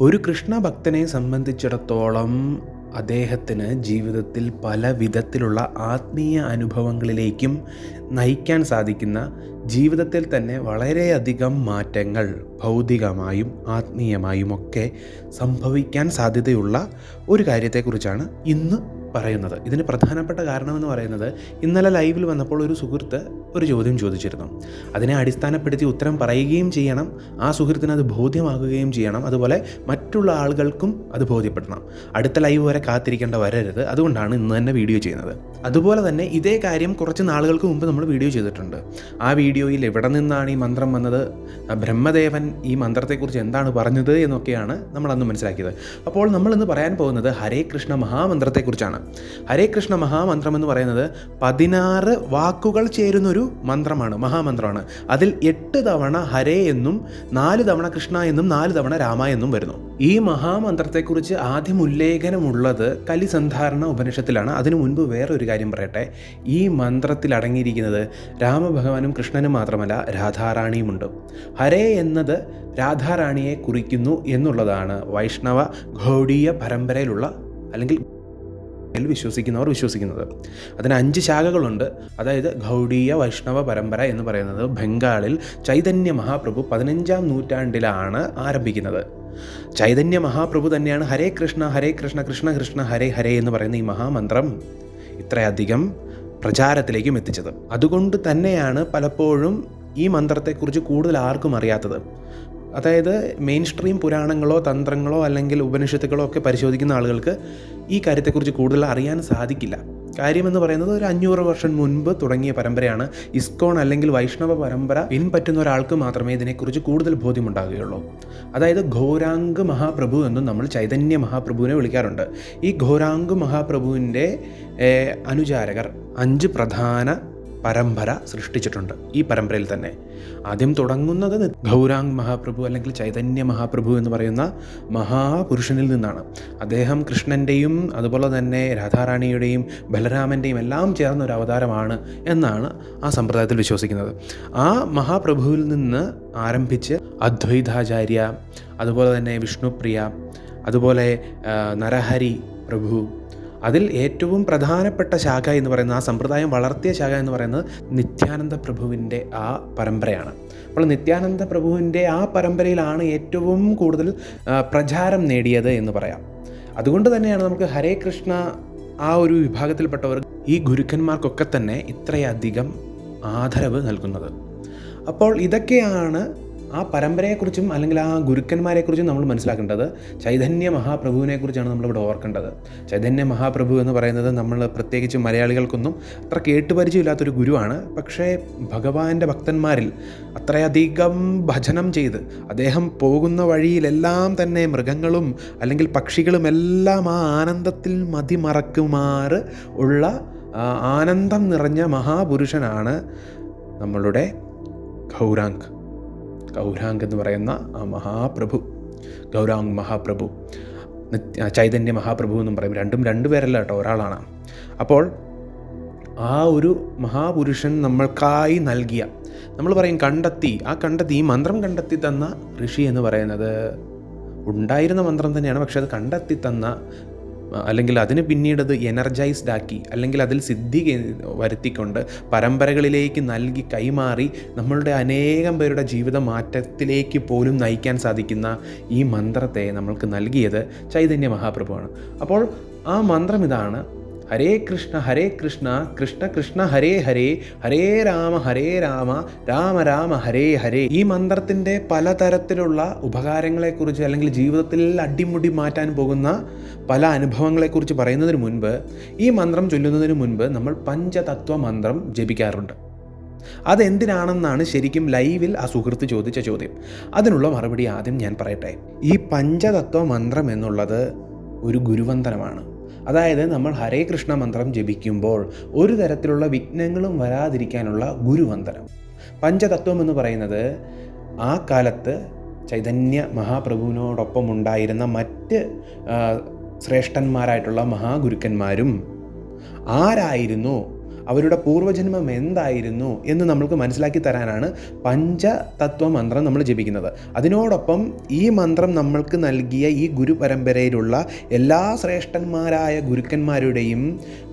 ഒരു കൃഷ്ണഭക്തനെ സംബന്ധിച്ചിടത്തോളം അദ്ദേഹത്തിന് ജീവിതത്തിൽ പല വിധത്തിലുള്ള ആത്മീയ അനുഭവങ്ങളിലേക്കും നയിക്കാൻ സാധിക്കുന്ന ജീവിതത്തിൽ തന്നെ വളരെയധികം മാറ്റങ്ങൾ ഭൗതികമായും ആത്മീയമായും ഒക്കെ സംഭവിക്കാൻ സാധ്യതയുള്ള ഒരു കാര്യത്തെക്കുറിച്ചാണ് ഇന്ന് പറയുന്നത്. ഇതിന് പ്രധാനപ്പെട്ട കാരണമെന്ന് പറയുന്നത് ഇന്നലെ ലൈവിൽ വന്നപ്പോൾ ഒരു സുഹൃത്ത് ഒരു ചോദ്യം ചോദിച്ചിരുന്നു. അതിനെ അടിസ്ഥാനപ്പെടുത്തി ഉത്തരം പറയുകയും ചെയ്യണം. ആ സുഹൃത്തിന് അത് ബോധ്യമാകുകയും ചെയ്യണം. അതുപോലെ മറ്റുള്ള ആളുകൾക്കും അത് ബോധ്യപ്പെടണം. അടുത്ത ലൈവ് വരെ കാത്തിരിക്കേണ്ട വരരുത്. അതുകൊണ്ടാണ് ഇന്ന് തന്നെ വീഡിയോ ചെയ്യുന്നത്. അതുപോലെ തന്നെ ഇതേ കാര്യം കുറച്ച് നാളുകൾക്ക് മുമ്പ് നമ്മൾ വീഡിയോ ചെയ്തിട്ടുണ്ട്. ആ വീഡിയോയിൽ എവിടെ നിന്നാണ് ഈ മന്ത്രം വന്നത്? ബ്രഹ്മദേവൻ ഈ മന്ത്രത്തെക്കുറിച്ച് എന്താണ് പറഞ്ഞത് എന്നൊക്കെയാണ് നമ്മൾ അന്ന് മനസ്സിലാക്കിയത്. അപ്പോൾ നമ്മൾ ഇന്ന് പറയാൻ പോകുന്നത് ഹരേ കൃഷ്ണ മഹാമന്ത്രത്തെക്കുറിച്ചാണ്. ഹരേ കൃഷ്ണ മഹാമന്ത്രം എന്ന് പറയുന്നത് പതിനാറ് വാക്കുകൾ ചേരുന്നൊരു മന്ത്രമാണ് മഹാമന്ത്രമാണ്. അതിൽ എട്ട് തവണ ഹരേ എന്നും നാല് തവണ കൃഷ്ണ എന്നും നാല് തവണ രാമ എന്നും വരുന്നു. ഈ മഹാമന്ത്രത്തെക്കുറിച്ച് ആദ്യം ഉല്ലേഖനമുള്ളത് കലിസന്ധാരണ ഉപനിഷത്തിലാണ്. അതിനു മുൻപ് വേറൊരു കാര്യം പറയട്ടെ. ഈ മന്ത്രത്തിൽ അടങ്ങിയിരിക്കുന്നത് രാമഭഗവാനും കൃഷ്ണനും മാത്രമല്ല രാധാറാണിയുമുണ്ട്. ഹരേ എന്നത് രാധാറാണിയെ കുറിക്കുന്നു എന്നുള്ളതാണ് വൈഷ്ണവ ഗൗഡീയ പരമ്പരയിലുള്ള അല്ലെങ്കിൽ ിൽ വിശ്വസിക്കുന്നവർ വിശ്വസിക്കുന്നത്. അതിന് അഞ്ച് ശാഖകളുണ്ട്. അതായത് ഗൗഡീയ വൈഷ്ണവ പരമ്പര എന്ന് പറയുന്നത് ബംഗാളിൽ ചൈതന്യ മഹാപ്രഭു പതിനഞ്ചാം നൂറ്റാണ്ടിലാണ് ആരംഭിക്കുന്നത്. ചൈതന്യ മഹാപ്രഭു തന്നെയാണ് ഹരേ കൃഷ്ണ ഹരേ കൃഷ്ണ കൃഷ്ണ കൃഷ്ണ ഹരേ ഹരേ എന്ന് പറയുന്ന ഈ മഹാമന്ത്രം ഇത്രയധികം പ്രചാരത്തിലേക്കും എത്തിച്ചത്. അതുകൊണ്ട് തന്നെയാണ് പലപ്പോഴും ഈ മന്ത്രത്തെക്കുറിച്ച് കൂടുതൽ ആർക്കും അറിയാത്തത്. അതായത് മെയിൻ സ്ട്രീം പുരാണങ്ങളോ തന്ത്രങ്ങളോ അല്ലെങ്കിൽ ഉപനിഷത്തുക്കളോ ഒക്കെ പരിശോധിക്കുന്ന ആളുകൾക്ക് ഈ കാര്യത്തെക്കുറിച്ച് കൂടുതൽ അറിയാൻ സാധിക്കില്ല. കാര്യമെന്ന് പറയുന്നത് ഒരു അഞ്ഞൂറ് വർഷം മുൻപ് തുടങ്ങിയ പരമ്പരയാണ്. ഇസ്കോൺ അല്ലെങ്കിൽ വൈഷ്ണവ പരമ്പര പിൻപറ്റുന്ന ഒരാൾക്ക് മാത്രമേ ഇതിനെക്കുറിച്ച് കൂടുതൽ ബോധ്യമുണ്ടാകുകയുള്ളൂ. അതായത് ഘോരാംഗ് മഹാപ്രഭു എന്നും നമ്മൾ ചൈതന്യ മഹാപ്രഭുവിനെ വിളിക്കാറുണ്ട്. ഈ ഘോരാംഗ് മഹാപ്രഭുവിന്റെ അനുചാരകർ അഞ്ച് പ്രധാന പരമ്പര സൃഷ്ടിച്ചിട്ടുണ്ട്. ഈ പരമ്പരയിൽ തന്നെ ആദ്യം തുടങ്ങുന്നത് ഗൗരാങ് മഹാപ്രഭു അല്ലെങ്കിൽ ചൈതന്യ മഹാപ്രഭു എന്ന് പറയുന്ന മഹാപുരുഷനിൽ നിന്നാണ്. അദ്ദേഹം കൃഷ്ണന്റെയും അതുപോലെ തന്നെ രാധാറാണിയുടെയും ബലരാമന്റെയും എല്ലാം ചേർന്ന ഒരു അവതാരമാണ് എന്നാണ് ആ സമ്പ്രദായത്തിൽ വിശ്വസിക്കുന്നത്. ആ മഹാപ്രഭുവിൽ നിന്ന് ആരംഭിച്ച് അദ്വൈതാചാര്യ അതുപോലെ തന്നെ വിഷ്ണുപ്രിയ അതുപോലെ നരഹരി പ്രഭു അതിൽ ഏറ്റവും പ്രധാനപ്പെട്ട ശാഖ എന്ന് പറയുന്നത് ആ സമ്പ്രദായം വളർത്തിയ ശാഖ എന്ന് പറയുന്നത് നിത്യാനന്ദ പ്രഭുവിന്റെ ആ പരമ്പരയാണ്. അപ്പോൾ നിത്യാനന്ദ പ്രഭുവിന്റെ ആ പരമ്പരയിലാണ് ഏറ്റവും കൂടുതൽ പ്രചാരം നേടിയത് എന്ന് പറയാം. അതുകൊണ്ട് തന്നെയാണ് നമുക്ക് ഹരേ കൃഷ്ണ ആ ഒരു വിഭാഗത്തിൽപ്പെട്ടവർ ഈ ഗുരുക്കന്മാർക്കൊക്കെ തന്നെ ഇത്രയധികം ആദരവ് നൽകുന്നത്. അപ്പോൾ ഇതൊക്കെയാണ് ആ പരമ്പരയെക്കുറിച്ചും അല്ലെങ്കിൽ ആ ഗുരുക്കന്മാരെക്കുറിച്ചും നമ്മൾ മനസ്സിലാക്കേണ്ടത് ചൈതന്യ മഹാപ്രഭുവിനെക്കുറിച്ചാണ് നമ്മളിവിടെ ഓർക്കേണ്ടത്. ചൈതന്യ മഹാപ്രഭു എന്ന് പറയുന്നത് നമ്മൾ പ്രത്യേകിച്ച് മലയാളികൾക്കൊന്നും അത്ര കേട്ടുപരിചയമില്ലാത്തൊരു ഗുരുവാണ്. പക്ഷേ ഭഗവാന്റെ ഭക്തന്മാരിൽ അത്രയധികം ഭജനം ചെയ്ത് അദ്ദേഹം പോകുന്ന വഴിയിലെല്ലാം തന്നെ മൃഗങ്ങളും അല്ലെങ്കിൽ പക്ഷികളും എല്ലാം ആ ആനന്ദത്തിൽ മതിമറക്കുമാറ് ഉള്ള ആനന്ദം നിറഞ്ഞ മഹാപുരുഷനാണ് നമ്മളുടെ ഗൗരാങ്ക് ഗൗരാങ്ക് എന്ന് പറയുന്ന ആ മഹാപ്രഭു ഗൗരാങ് മഹാപ്രഭു ചൈതന്യ മഹാപ്രഭു എന്നും പറയും. രണ്ടും രണ്ട് പേരല്ല കേട്ടോ ഒരാളാണ്. അപ്പോൾ ആ ഒരു മഹാപുരുഷൻ നമ്മൾക്കായി നൽകിയ നമ്മൾ പറയും കണ്ടെത്തി ആ കണ്ടെത്തി ഈ മന്ത്രം കണ്ടെത്തി തന്ന ഋഷി എന്ന് പറയുന്നത് ഉണ്ടായിരുന്ന മന്ത്രം തന്നെയാണ് പക്ഷെ അത് കണ്ടെത്തി തന്ന അല്ലെങ്കിൽ അതിന് പിന്നീട് അത് എനർജൈസ്ഡ് ആക്കി അല്ലെങ്കിൽ അതിൽ സിദ്ധി വരുത്തിക്കൊണ്ട് പരമ്പരകളിലേക്ക് നൽകി കൈമാറി നമ്മളുടെ അനേകം പേരുടെ ജീവിത മാറ്റത്തിലേക്ക് പോലും നയിക്കാൻ സാധിക്കുന്ന ഈ മന്ത്രത്തെ നമ്മൾക്ക് നൽകിയത് ചൈതന്യ മഹാപ്രഭുവാണ്. അപ്പോൾ ആ മന്ത്രം ഇതാണ് ഹരേ കൃഷ്ണ ഹരേ കൃഷ്ണ കൃഷ്ണ കൃഷ്ണ ഹരേ ഹരേ ഹരേ രാമ ഹരേ രാമ രാമ രാമ ഹരേ ഹരേ. ഈ മന്ത്രത്തിന്റെ പലതരത്തിലുള്ള ഉപകാരങ്ങളെക്കുറിച്ച് അല്ലെങ്കിൽ ജീവിതത്തിൽ അടിമുടി മാറ്റാൻ പോകുന്ന പല അനുഭവങ്ങളെക്കുറിച്ച് പറയുന്നതിന് മുൻപ് ഈ മന്ത്രം ചൊല്ലുന്നതിന് മുൻപ് നമ്മൾ പഞ്ചതത്വ മന്ത്രം ജപിക്കാറുണ്ട്. അതെന്തിനാണെന്നാണ് ശരിക്കും ലൈവിൽ ആ സുഹൃത്ത് ചോദിച്ച ചോദ്യം. അതിനുള്ള മറുപടി ആദ്യം ഞാൻ പറയട്ടെ. ഈ പഞ്ചതത്വ മന്ത്രം എന്നുള്ളത് ഒരു ഗുരുവന്ദനമാണ് അതായത് നമ്മൾ ഹരേ കൃഷ്ണ മന്ത്രം ജപിക്കുമ്പോൾ ഒരു തരത്തിലുള്ള വിഘ്നങ്ങളും വരാതിരിക്കാനുള്ള ഗുരുവന്ദനം. പഞ്ചതത്വം എന്ന് പറയുന്നത് ആ കാലത്ത് ചൈതന്യ മഹാപ്രഭുവിനോടൊപ്പം ഉണ്ടായിരുന്ന മറ്റ് ശ്രേഷ്ഠന്മാരായിട്ടുള്ള മഹാഗുരുക്കന്മാരും ആരായിരുന്നു അവരുടെ പൂർവജന്മം എന്തായിരുന്നു എന്ന് നമ്മൾക്ക് മനസ്സിലാക്കി തരാനാണ് പഞ്ചതത്വ മന്ത്രം നമ്മൾ ജപിക്കുന്നത്. അതിനോടൊപ്പം ഈ മന്ത്രം നമ്മൾക്ക് നൽകിയ ഈ ഗുരു പരമ്പരയിലുള്ള എല്ലാ ശ്രേഷ്ഠന്മാരായ ഗുരുക്കന്മാരുടെയും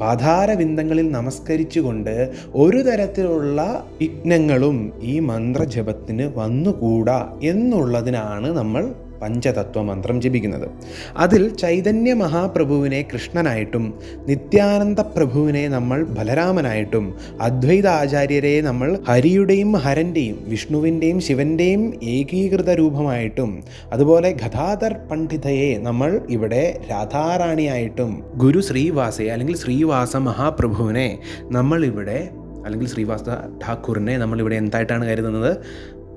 പാധാരവിന്ദങ്ങളിൽ നമസ്കരിച്ചുകൊണ്ട് ഒരു തരത്തിലുള്ള വിഘ്നങ്ങളും ഈ മന്ത്രജപത്തിന് വന്നുകൂടാ എന്നുള്ളതിനാണ് നമ്മൾ പഞ്ചതത്വ മന്ത്രം ജപിക്കുന്നത്. അതിൽ ചൈതന്യ മഹാപ്രഭുവിനെ കൃഷ്ണനായിട്ടും നിത്യാനന്ദ പ്രഭുവിനെ നമ്മൾ ബലരാമനായിട്ടും അദ്വൈതാചാര്യരെ നമ്മൾ ഹരിയുടെയും ഹരന്റെയും വിഷ്ണുവിന്റെയും ശിവന്റെയും ഏകീകൃത രൂപമായിട്ടും അതുപോലെ ഗദാധർ പണ്ഡിതയെ നമ്മൾ ഇവിടെ രാധാറാണിയായിട്ടും ഗുരു ശ്രീവാസയെ അല്ലെങ്കിൽ ശ്രീവാസ മഹാപ്രഭുവിനെ നമ്മളിവിടെ അല്ലെങ്കിൽ ശ്രീവാസ ഠാക്കൂറിനെ നമ്മളിവിടെ എന്തായിട്ടാണ് കരുതുന്നത്?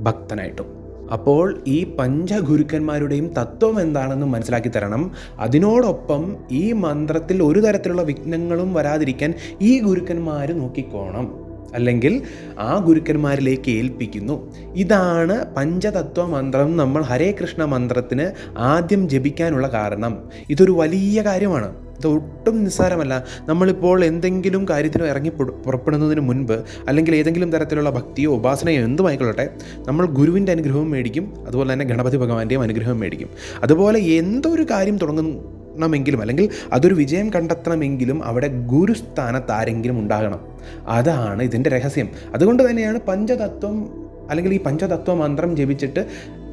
ഭക്തനായിട്ടും. അപ്പോൾ ഈ പഞ്ചഗുരുക്കന്മാരുടെയും തത്വം എന്താണെന്ന് മനസ്സിലാക്കി തരണം. അതിനോടൊപ്പം ഈ മന്ത്രത്തിൽ ഒരു തരത്തിലുള്ള വിഘ്നങ്ങളും വരാതിരിക്കാൻ ഈ ഗുരുക്കന്മാർ നോക്കിക്കോണം. അല്ലെങ്കിൽ ആ ഗുരുക്കന്മാരിലേക്ക് ഏൽപ്പിക്കുന്നു. ഇതാണ് പഞ്ചതത്വ മന്ത്രം നമ്മൾ ഹരേ കൃഷ്ണ മന്ത്രത്തിന് ആദ്യം ജപിക്കാനുള്ള കാരണം. ഇതൊരു വലിയ കാര്യമാണ്. ഇത് ഒട്ടും നിസ്സാരമല്ല. നമ്മളിപ്പോൾ എന്തെങ്കിലും കാര്യത്തിനോ ഇറങ്ങി പുറ- പുറപ്പെടുന്നതിന് മുൻപ് അല്ലെങ്കിൽ ഏതെങ്കിലും തരത്തിലുള്ള ഭക്തിയോ ഉപാസനയോ എന്തുമായിക്കൊള്ളട്ടെ നമ്മൾ ഗുരുവിന്റെ അനുഗ്രഹവും മേടിക്കും അതുപോലെ തന്നെ ഗണപതി ഭഗവാന്റെയും അനുഗ്രഹവും മേടിക്കും. അതുപോലെ എന്തൊരു കാര്യം തുടങ്ങണമെങ്കിലും അല്ലെങ്കിൽ അതൊരു വിജയം കണ്ടെത്തണമെങ്കിലും അവിടെ ഗുരുസ്ഥാനത്ത് ആരെങ്കിലും ഉണ്ടാകണം. അതാണ് ഇതിന്റെ രഹസ്യം. അതുകൊണ്ട് തന്നെയാണ് പഞ്ചതത്വം അല്ലെങ്കിൽ ഈ പഞ്ചതത്വ മന്ത്രം ജപിച്ചിട്ട്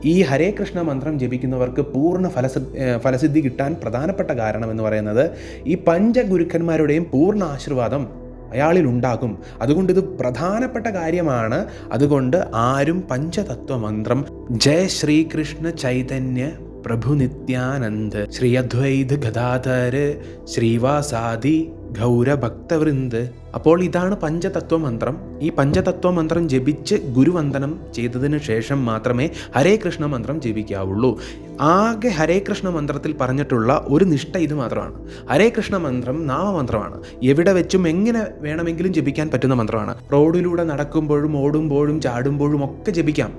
ഈ ഹരേ കൃഷ്ണ മന്ത്രം ജപിക്കുന്നവർക്ക് പൂർണ ഫലസി ഫലസിദ്ധി കിട്ടാൻ പ്രധാനപ്പെട്ട കാരണം എന്ന് പറയുന്നത് ഈ പഞ്ചഗുരുക്കന്മാരുടെയും പൂർണ ആശീർവാദം അയാളിൽ ഉണ്ടാകും. അതുകൊണ്ട് ഇത് പ്രധാനപ്പെട്ട കാര്യമാണ്. അതുകൊണ്ട് ആരും പഞ്ചതത്വ മന്ത്രം ജയ ശ്രീകൃഷ്ണ ചൈതന്യ പ്രഭു നിത്യാനന്ദ് ശ്രീ അദ്വൈത് ഗദാധര് ശ്രീവാസാദി ഗൗരഭക്തവൃന്ദ്. അപ്പോൾ ഇതാണ് പഞ്ചതത്വ മന്ത്രം ഈ പഞ്ചതത്വ മന്ത്രം ജപിച്ച് ഗുരുവന്ദനം ചെയ്തതിന് ശേഷം മാത്രമേ ഹരേ കൃഷ്ണ മന്ത്രം ജപിക്കാവുള്ളൂ. ആകെ ഹരേ കൃഷ്ണ മന്ത്രത്തിൽ പറഞ്ഞിട്ടുള്ള ഒരു നിഷ്ഠ ഇത് മാത്രമാണ്. ഹരേ കൃഷ്ണ മന്ത്രം നാമമന്ത്രമാണ്. എവിടെ വെച്ചും എങ്ങനെ വേണമെങ്കിലും ജപിക്കാൻ പറ്റുന്ന മന്ത്രമാണ്. റോഡിലൂടെ നടക്കുമ്പോഴും ഓടുമ്പോഴും ചാടുമ്പോഴും ഒക്കെ ജപിക്കാം.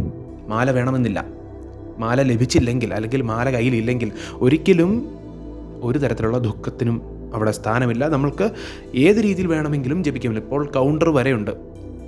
മാല വേണമെന്നില്ല. മാല ലഭിച്ചില്ലെങ്കിൽ അല്ലെങ്കിൽ മാല കയ്യിലില്ലെങ്കിൽ ഒരിക്കലും ഒരു തരത്തിലുള്ള ദുഃഖത്തിനും അവിടെ സ്ഥാനമില്ല. നമ്മൾക്ക് ഏത് രീതിയിൽ വേണമെങ്കിലും ജപിക്കാമല്ലോ ഇപ്പോൾ കൗണ്ടർ വരെയുണ്ട്.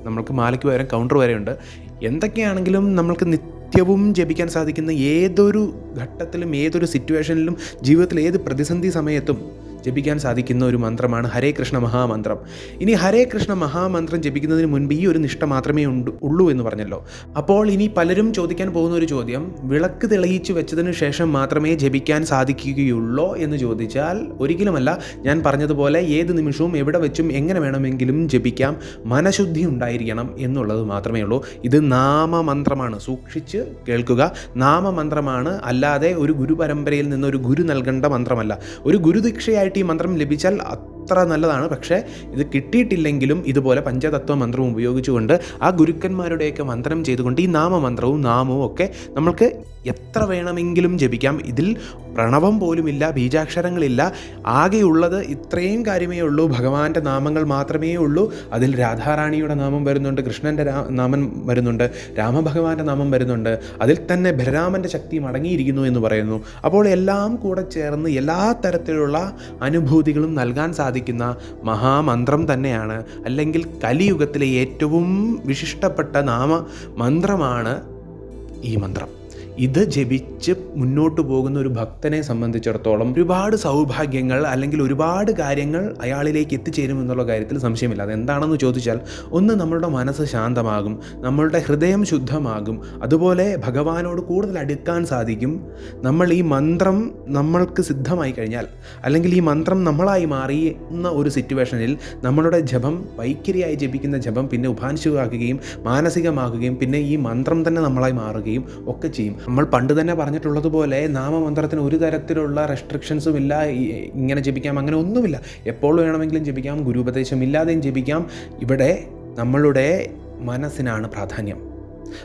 നമ്മൾക്ക് മാലയ്ക്ക് പകരം കൗണ്ടർ വരെയുണ്ട്. എന്തൊക്കെയാണെങ്കിലും നമ്മൾക്ക് നിത്യവും ജപിക്കാൻ സാധിക്കുന്ന ഏതൊരു ഘട്ടത്തിലും ഏതൊരു സിറ്റുവേഷനിലും ജീവിതത്തിൽ ഏത് പ്രതിസന്ധി സമയത്തും ജപിക്കാൻ സാധിക്കുന്ന ഒരു മന്ത്രമാണ് ഹരേ കൃഷ്ണ മഹാമന്ത്രം. ഇനി ഹരേ കൃഷ്ണ മഹാമന്ത്രം ജപിക്കുന്നതിന് മുൻപ് ഈ ഒരു നിഷ്ഠ മാത്രമേ ഉള്ളൂ എന്ന് പറഞ്ഞല്ലോ. അപ്പോൾ ഇനി പലരും ചോദിക്കാൻ പോകുന്ന ഒരു ചോദ്യം വിളക്ക് തെളിയിച്ചു വെച്ചതിന് ശേഷം മാത്രമേ ജപിക്കാൻ സാധിക്കുകയുള്ളോ എന്ന് ചോദിച്ചാൽ ഒരിക്കലുമല്ല. ഞാൻ പറഞ്ഞതുപോലെ ഏത് നിമിഷവും എവിടെ വെച്ചും എങ്ങനെ വേണമെങ്കിലും ജപിക്കാം മനഃശുദ്ധി ഉണ്ടായിരിക്കണം എന്നുള്ളത് മാത്രമേ ഉള്ളൂ. ഇത് നാമമന്ത്രമാണ് സൂക്ഷിച്ച് കേൾക്കുക. നാമമന്ത്രമാണ് അല്ലാതെ ഒരു ഗുരു പരമ്പരയിൽ നിന്ന് ഒരു ഗുരു നൽകേണ്ട മന്ത്രമല്ല. ഒരു ഗുരുദീക്ഷയായിട്ട് ഈ മന്ത്രം ലഭിച്ചാൽ അത്ര നല്ലതാണ്. പക്ഷേ ഇത് കിട്ടിയിട്ടില്ലെങ്കിലും ഇതുപോലെ പഞ്ചതത്വ മന്ത്രം ഉപയോഗിച്ചുകൊണ്ട് ആ ഗുരുക്കന്മാരുടെയൊക്കെ മന്ത്രം ചെയ്തുകൊണ്ട് ഈ നാമമന്ത്രവും നാമവും ഒക്കെ നമ്മൾക്ക് എത്ര വേണമെങ്കിലും ജപിക്കാം. ഇതിൽ പ്രണവം പോലുമില്ല ബീജാക്ഷരങ്ങളില്ല. ആകെയുള്ളത് ഇത്രയും കാര്യമേ ഉള്ളൂ. ഭഗവാന്റെ നാമങ്ങൾ മാത്രമേ ഉള്ളൂ. അതിൽ രാധാറാണിയുടെ നാമം വരുന്നുണ്ട് കൃഷ്ണന്റെ നാമം വരുന്നുണ്ട് രാമഭഗവാന്റെ നാമം വരുന്നുണ്ട്. അതിൽ തന്നെ ബലരാമന്റെ ശക്തിയും അടങ്ങിയിരിക്കുന്നു എന്ന് പറയുന്നു. അപ്പോൾ എല്ലാം കൂടെ ചേർന്ന് എല്ലാ തരത്തിലുള്ള അനുഭൂതികളും നൽകാൻ സാധിക്കുന്ന മഹാമന്ത്രം തന്നെയാണ് അല്ലെങ്കിൽ കലിയുഗത്തിലെ ഏറ്റവും വിശിഷ്ടപ്പെട്ട നാമ മന്ത്രമാണ് ഈ മന്ത്രം. ഇത് ജപിച്ച് മുന്നോട്ട് പോകുന്ന ഒരു ഭക്തനെ സംബന്ധിച്ചിടത്തോളം ഒരുപാട് സൗഭാഗ്യങ്ങൾ അല്ലെങ്കിൽ ഒരുപാട് കാര്യങ്ങൾ അയാളിലേക്ക് എത്തിച്ചേരുമെന്നുള്ള കാര്യത്തിൽ സംശയമില്ല. അതെന്താണെന്ന് ചോദിച്ചാൽ ഒന്ന് നമ്മളുടെ മനസ്സ് ശാന്തമാകും നമ്മളുടെ ഹൃദയം ശുദ്ധമാകും അതുപോലെ ഭഗവാനോട് കൂടുതൽ അടുക്കാൻ സാധിക്കും. നമ്മൾ ഈ മന്ത്രം നമ്മൾക്ക് സിദ്ധമായി കഴിഞ്ഞാൽ അല്ലെങ്കിൽ ഈ മന്ത്രം നമ്മളായി മാറിയുന്ന ഒരു സിറ്റുവേഷനിൽ നമ്മളുടെ ജപം വൈഖരിയായി ജപിക്കുന്ന ജപം പിന്നെ ഉപാൻശുവാക്കുകയും മാനസികമാക്കുകയും പിന്നെ ഈ മന്ത്രം തന്നെ നമ്മളായി മാറുകയും ഒക്കെ ചെയ്യും. നമ്മൾ പണ്ട് തന്നെ പറഞ്ഞിട്ടുള്ളതുപോലെ നാമമന്ത്രത്തിന് ഒരു തരത്തിലുള്ള റെസ്ട്രിക്ഷൻസും ഇല്ല ഇങ്ങനെ ജപിക്കാം അങ്ങനെ ഒന്നുമില്ല. എപ്പോൾ വേണമെങ്കിലും ജപിക്കാം ഗുരുപദേശം ഇല്ലാതെയും ജപിക്കാം. ഇവിടെ നമ്മളുടെ മനസ്സിനാണ് പ്രാധാന്യം.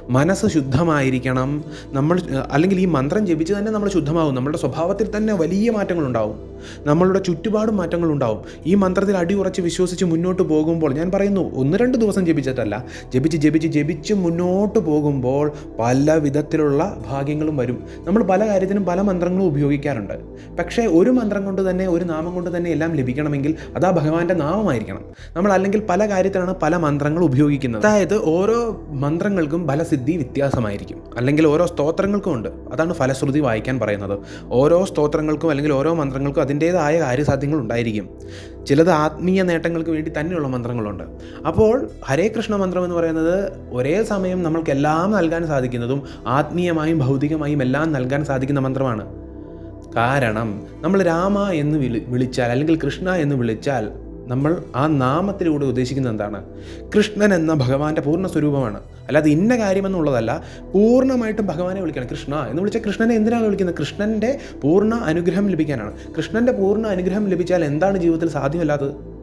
മനസ്സ് ശുദ്ധമായിരിക്കണം. നമ്മൾ അല്ലെങ്കിൽ ഈ മന്ത്രം ജപിച്ച് തന്നെ നമ്മൾ ശുദ്ധമാകും. നമ്മളുടെ സ്വഭാവത്തിൽ തന്നെ വലിയ മാറ്റങ്ങളുണ്ടാവും. നമ്മളുടെ ചുറ്റുപാടും മാറ്റങ്ങളുണ്ടാവും. ഈ മന്ത്രത്തിൽ അടി ഉറച്ച് വിശ്വസിച്ച് മുന്നോട്ട് പോകുമ്പോൾ ഞാൻ പറയുന്നു ഒന്ന് രണ്ട് ദിവസം ജപിച്ചിട്ടല്ല. ജപിച്ച് ജപിച്ച് ജപിച്ച് മുന്നോട്ട് പോകുമ്പോൾ പല വിധത്തിലുള്ള ഭാഗ്യങ്ങളും വരും. നമ്മൾ പല കാര്യത്തിനും പല മന്ത്രങ്ങളും ഉപയോഗിക്കാറുണ്ട്. പക്ഷേ ഒരു മന്ത്രം കൊണ്ട് തന്നെ ഒരു നാമം കൊണ്ട് തന്നെ എല്ലാം ലഭിക്കണമെങ്കിൽ അത് ആ ഭഗവാന്റെ നാമമായിരിക്കണം. നമ്മൾ അല്ലെങ്കിൽ പല കാര്യത്തിലാണ് പല മന്ത്രങ്ങൾ ഉപയോഗിക്കുന്നത്. അതായത് ഓരോ മന്ത്രങ്ങൾക്കും ഫലസിദ്ധി വ്യത്യാസമായിരിക്കും. അല്ലെങ്കിൽ ഓരോ സ്തോത്രങ്ങൾക്കും ഉണ്ട്. അതാണ് ഫലശ്രുതി വായിക്കാൻ പറയുന്നത്. ഓരോ സ്തോത്രങ്ങൾക്കും അല്ലെങ്കിൽ ഓരോ മന്ത്രങ്ങൾക്കും അതിന്റേതായ കാര്യസാധ്യങ്ങൾ ഉണ്ടായിരിക്കും. ചിലത് ആത്മീയ നേട്ടങ്ങൾക്ക് വേണ്ടി തന്നെയുള്ള മന്ത്രങ്ങളുണ്ട്. അപ്പോൾ ഹരേ കൃഷ്ണ മന്ത്രം എന്ന് പറയുന്നത് ഒരേ സമയം നമ്മൾക്കെല്ലാം നൽകാൻ സാധിക്കുന്നതും ആത്മീയമായും ഭൗതികമായും എല്ലാം നൽകാൻ സാധിക്കുന്ന മന്ത്രമാണ്. കാരണം നമ്മൾ രാമ എന്ന് വിളി വിളിച്ചാൽ അല്ലെങ്കിൽ കൃഷ്ണ എന്ന് വിളിച്ചാൽ നമ്മൾ ആ നാമത്തിലൂടെ ഉദ്ദേശിക്കുന്നത് എന്താണ്? കൃഷ്ണൻ എന്ന ഭഗവാന്റെ പൂർണ സ്വരൂപമാണ്. അല്ലാതെ ഇന്ന കാര്യമെന്നുള്ളതല്ല പൂർണമായിട്ടും ഭഗവാനെ വിളിക്കണം. കൃഷ്ണ എന്ന് വിളിച്ചാൽ കൃഷ്ണനെ എന്തിനാണ് വിളിക്കുന്നത്? കൃഷ്ണന്റെ പൂർണ അനുഗ്രഹം ലഭിക്കാനാണ്. കൃഷ്ണന്റെ പൂർണ അനുഗ്രഹം ലഭിച്ചാൽ എന്താണ് ജീവിതത്തിൽ സാധ്യമല്ലാത്തത്?